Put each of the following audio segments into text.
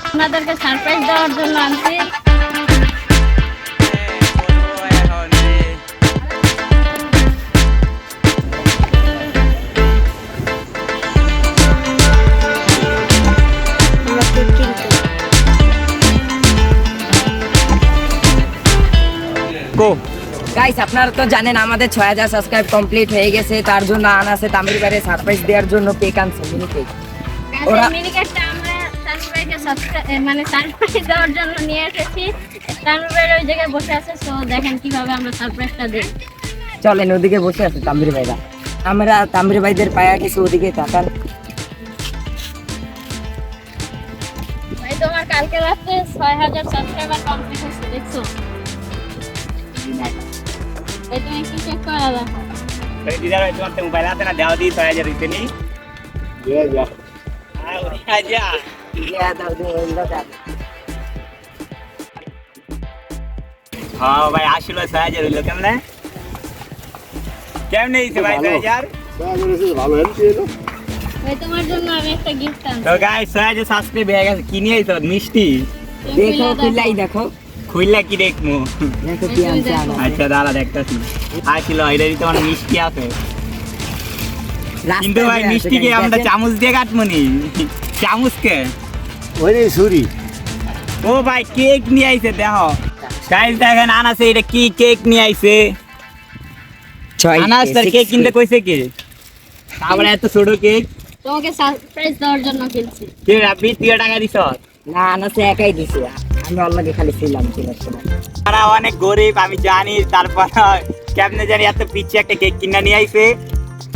আপনাদেরকে সারপ্রাইজ দেওয়ার জন্য আনছি। আমরা কেক কিনতে গো গাইস আপনারা তো জানেন আমাদের ছয় হাজার সাবস্ক্রাইব কমপ্লিট হয়ে গেছে তার জন্য আনা আছে তামিল বারে সারপ্রাইজ দেওয়ার জন্য কেক আনছে মিনি কেক ওরা- মিনি মানে সারপ্রাইজ দেওয়ার জন্য নিয়ে এসেছি। ওই জায়গায় বসে আছে সো দেখেন কীভাবে আমরা সারপ্রাইজটা দিই। চলেন ওদিকে বসে আছে তাম্বির ভাইরা। আমরা তাম্বির ভাইদের পায়া কিছু ওদিকে তাকান। ভাই তোমার কালকে রাতে ছয় হাজার সাবস্ক্রাইবার কমপ্লিট হয়েছে দেখছ? এই তুমি একটু চেক করা দেখো। দিদার ভাই তোমার তো মোবাইল আছে না দেওয়া দিই ছয় হাজার হইতে নি হ্যাঁ, ওই যা। হ্যাঁ ভাই আসলো হইল কেমনে? কেমনে দিছে ভাই ছয় হাজার ভাই তোমার জন্য আমি একটা গিফট আনছি। তো গাই ছয় হাজার সাবস্ক্রাইব হয়ে গেছে। কি নিয়ে আইছো মিষ্টি। দেখো পিল্লাই দেখো। খুললা কি দেখমু দেখো কি আনছে আচ্ছা দাঁড়া দেখতেছি। আসছিল এটা তোমার মিষ্টি আছে। কিন্তু ভাই মিষ্টিকে আমরা চামচ দিয়ে কাটমনি চামচকে? ও ভাই কেক নিয়ে আইছে দেখো। গাইস দেখেন আনাসে এটা কি কেক নিয়ে আইছে? আনাস তার কেক কিনতে কইছে কি? তারপরে এত ছোট কেক। তোমাকে সারপ্রাইজ দেওয়ার জন্য কিনছি। কে তুই টাকা দিছ? না আনাসে একাই দিছে। আমি অল্লাগে খালি ছিলাম তারা অনেক গরিব আমি জানি তারপর কেমনে জানি এত পিছিয়ে একটা কেক কিনে নিয়ে আইছে।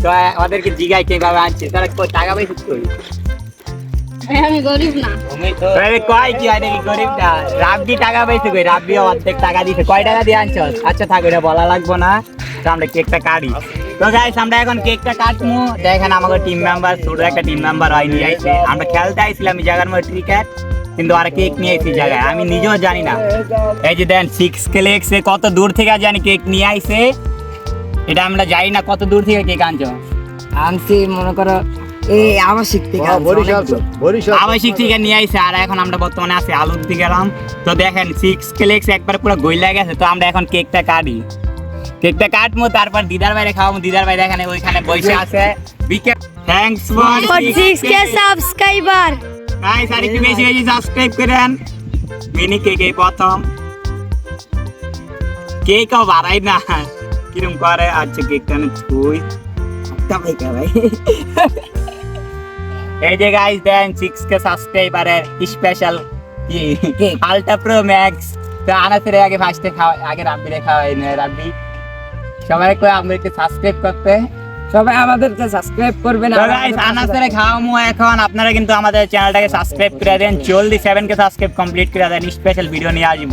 তো ওদেরকে জিগাই কীভাবে আনছে? তারা টাকা পাইছে কই? ভাই আমি গরিব না। আরে কয় কি রাব্বি টাকা পাইছে কই? রাব্বি অর্ধেক টাকা দিছে। কয় টাকা দিয়ে আনছ আচ্ছা থাক এটা বলা লাগবো না। তো আমরা কেকটা কাটি। তো গাইস আমরা এখন কেকটা কাটমু। দেখেন আমাদের টিম মেম্বার ছোট একটা টিম মেম্বার হয় নিয়ে আইছে। আমরা খেলতে আইছিলাম এই জায়গার মধ্যে ক্রিকেট কিন্তু আর কেক নিয়ে আইছি জায়গায়। আমি নিজেও জানি না। এই যে দেন সিক্স খেলেছে কত দূর থেকে জানি কেক নিয়ে আইছে। এটা আমরা জানি না কত দূর থেকে কেক আনছো। আনছি মনে করো এই আবাসিক থেকে আনছে, অনেক আবাসিক থেকে নিয়ে আইছে আর এখন আমরা বর্তমানে আছি আলুর দিকে গেলাম তো দেখেন সিক্স ফ্লেক্স একবার পুরো গইলা গেছে তো আমরা এখন কেকটা কাটি। কেকটা কাটবো তারপর দিদার বাইরে খাওয়াবো। দিদার বাইরে এখানে ওইখানে বসে আছে। BK thanks for subscriber guys আর একটু বেশি বেশি সাবস্ক্রাইব করেন। মিনি কেক এই প্রথম। কেকও বাড়াই না। কিরম করে? আচ্ছা কেকটা না ছুই তা ভাই কা ভাই? এই যে গাইস দেন সিক্স কে? সাবস্ক্রাইবারের স্পেশাল. আলট্রা প্রো ম্যাক্স তো আনাসের আগে ফার্স্টে খাওয়া আগে রাব্বি রে খাওয়াই না রাব্বি। সবাই কই আমাদেরকে সাবস্ক্রাইব করতে? সবাই আমাদেরকে সাবস্ক্রাইব করবেন গাইস আনাসের খাওয়ামু এখন। আপনারা কিন্তু আমাদের চ্যানেলটাকে সাবস্ক্রাইব করে দেন জলদি সেভেন কে সাবস্ক্রাইব কমপ্লিট করে দেন স্পেশাল ভিডিও নিয়ে আসব।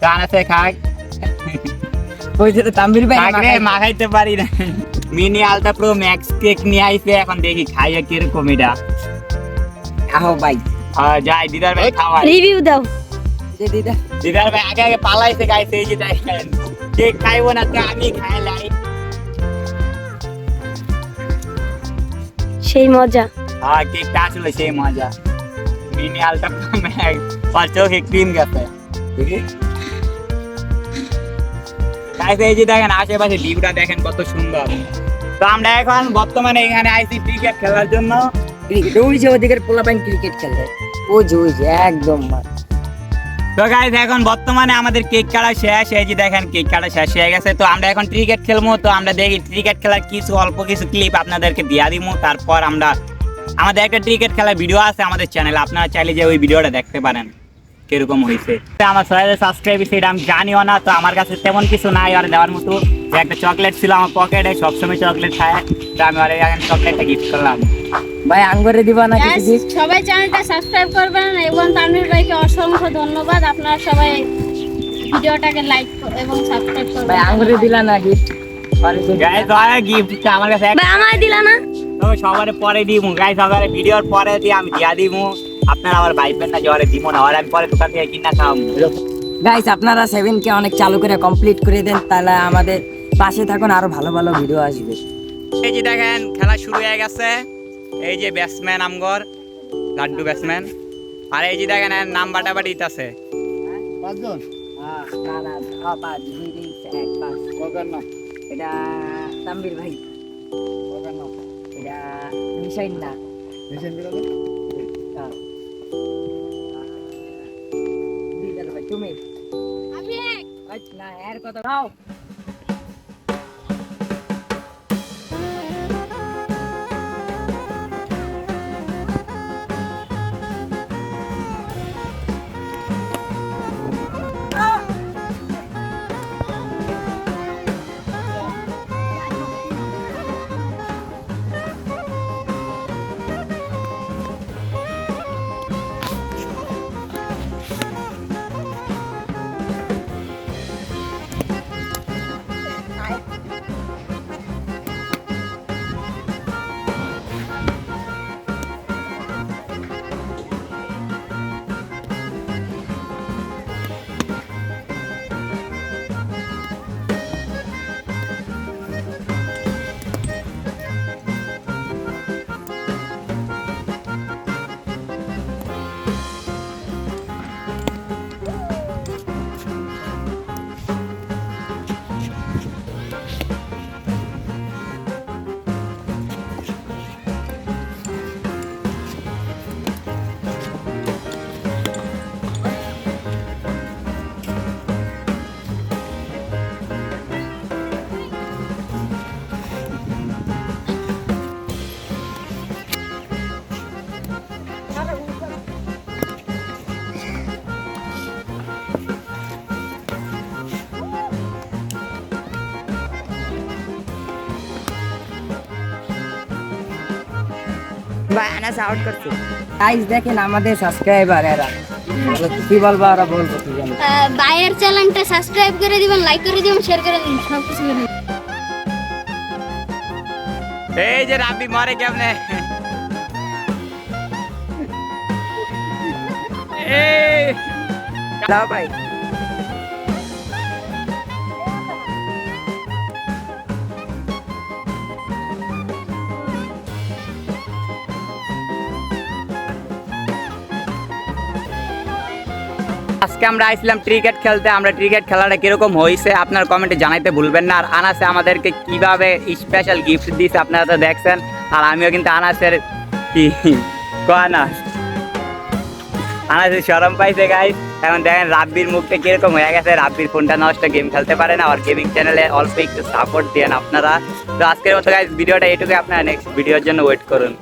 তো আনাসের খাক ওই যে তাম্বির ভাই মাখাইতে পারি না। Mini ultra pro max cake নিয়ে আইছে এখন দেখি খাইয়া কীরকম এটা। আহো ভাই। আর যাই দিদার ভাই খাওয়াই। রিভিউ দাও। যে দিদা। দিদার ভাই আগে আগে পালাইছে গাইছে এই যে দেখেন। কেক খাইবো না তো আমি খাইলাই সেই মজা। হ্যাঁ কেকটা আসলে সেই মজা। মিনি আলটা আর চোখে ক্রিম গেছে। গাইছে এই যে দেখেন আশেপাশে ভিউটা দেখেন কত সুন্দর। তো আমরা এখন বর্তমানে এখানে আইসি ক্রিকেট খেলার জন্য। যে ওদিকের পোলাপাইন ক্রিকেট খেলে। ওই যে একদম তো গাইস এখন বর্তমানে আমাদের কেক কাটা শেষ এই যে দেখেন কেক কাটা শেষ হয়ে গেছে। তো আমরা এখন ক্রিকেট খেলব তো আমরা দেখি ক্রিকেট খেলার কিছু অল্প কিছু ক্লিপ আপনাদেরকে দিয়া দিব। তারপর আমরা আমাদের একটা ক্রিকেট খেলার ভিডিও আছে আমাদের চ্যানেলে আপনারা চাইলে যে ওই ভিডিওটা দেখতে পারেন। কীরকম হয়েছে আমার ছয় হাজার সাবস্ক্রাইব সেটা আমি জানিও না তো আমার কাছে তেমন কিছু নাই আর দেওয়ার মতো। যে একটা চকলেট ছিল আমার পকেটে সবসময় চকলেট খায়। তো আমি আর এখন চকলেটটা গিফট করলাম। ভাই আঙ্গুরে দিবা না কিছু? দিস সবাই চ্যানেলটা সাবস্ক্রাইব করবেন এবং তানভীর ভাইকে অসংখ্য ধন্যবাদ। আপনারা সবাই ভিডিওটাকে লাইক এবং সাবস্ক্রাইব ভাই করবেন আঙ্গুরে দিলা না গিফট গাইস গিফট আমার কাছে ভাই আমায় দিলা না? তবে সবার পরে দিব গাই সবার ভিডিওর পরে দিয়ে আমি দিয়া দিব আপনারা আবার ভাইবেন না জ্বরে দিব না আর আমি পরে দোকান থেকে কিনা খাওয়াবো গাইস আপনারা সেভেন কে অনেক চালু করে কমপ্লিট করে দেন তাহলে আমাদের পাশে থাকুন আরও ভালো ভালো ভিডিও আসবে। এই যে দেখেন খেলা শুরু হয়ে গেছে। এই যে ব্যাটসম্যান আমগর লাড্ডু ব্যাটসম্যান আর এই যে দেখেন এর নাম বাটাবাটি আছে পাঁচজন? এটা তাম্বির ভাই। এটা মিশাইন না। তুমি? আমি এক। আচ্ছা, না এর কথা দাও। ভাই আউট করছে। গাইস দেখেন আমাদের সাবস্ক্রাইবার এরা। কি বলব ওরা বলব কি জানি। বাইরের চ্যানেলটা সাবস্ক্রাইব করে দিবেন লাইক করে দিবেন শেয়ার করে দিবেন সব কিছু করে দিবেন। এই যে রাব্বি মরে কেমনে? এই। দাও ভাই। আজকে আমরা আইছিলাম ক্রিকেট খেলতে, আমরা ক্রিকেট খেলাটা কীরকম হয়েছে আপনার কমেন্টে জানাইতে ভুলবেন না। আর আনাসে আমাদেরকে কীভাবে স্পেশাল গিফট দিয়েছে আপনারা তো দেখছেন। আর আমিও কিন্তু আনাসের কি? আনাস? আনাসের সরম পাইছে গাই এখন দেখেন রাব্বির মুখটা কীরকম হয়ে গেছে। রাব্বির ফোনটা নষ্ট গেম খেলতে পারে না। আর গেমিং চ্যানেলে অল্প একটু সাপোর্ট দেন আপনারা। তো আজকের মতো গাইজ ভিডিওটা এটুকু আপনারা নেক্সট ভিডিওর জন্য ওয়েট করুন।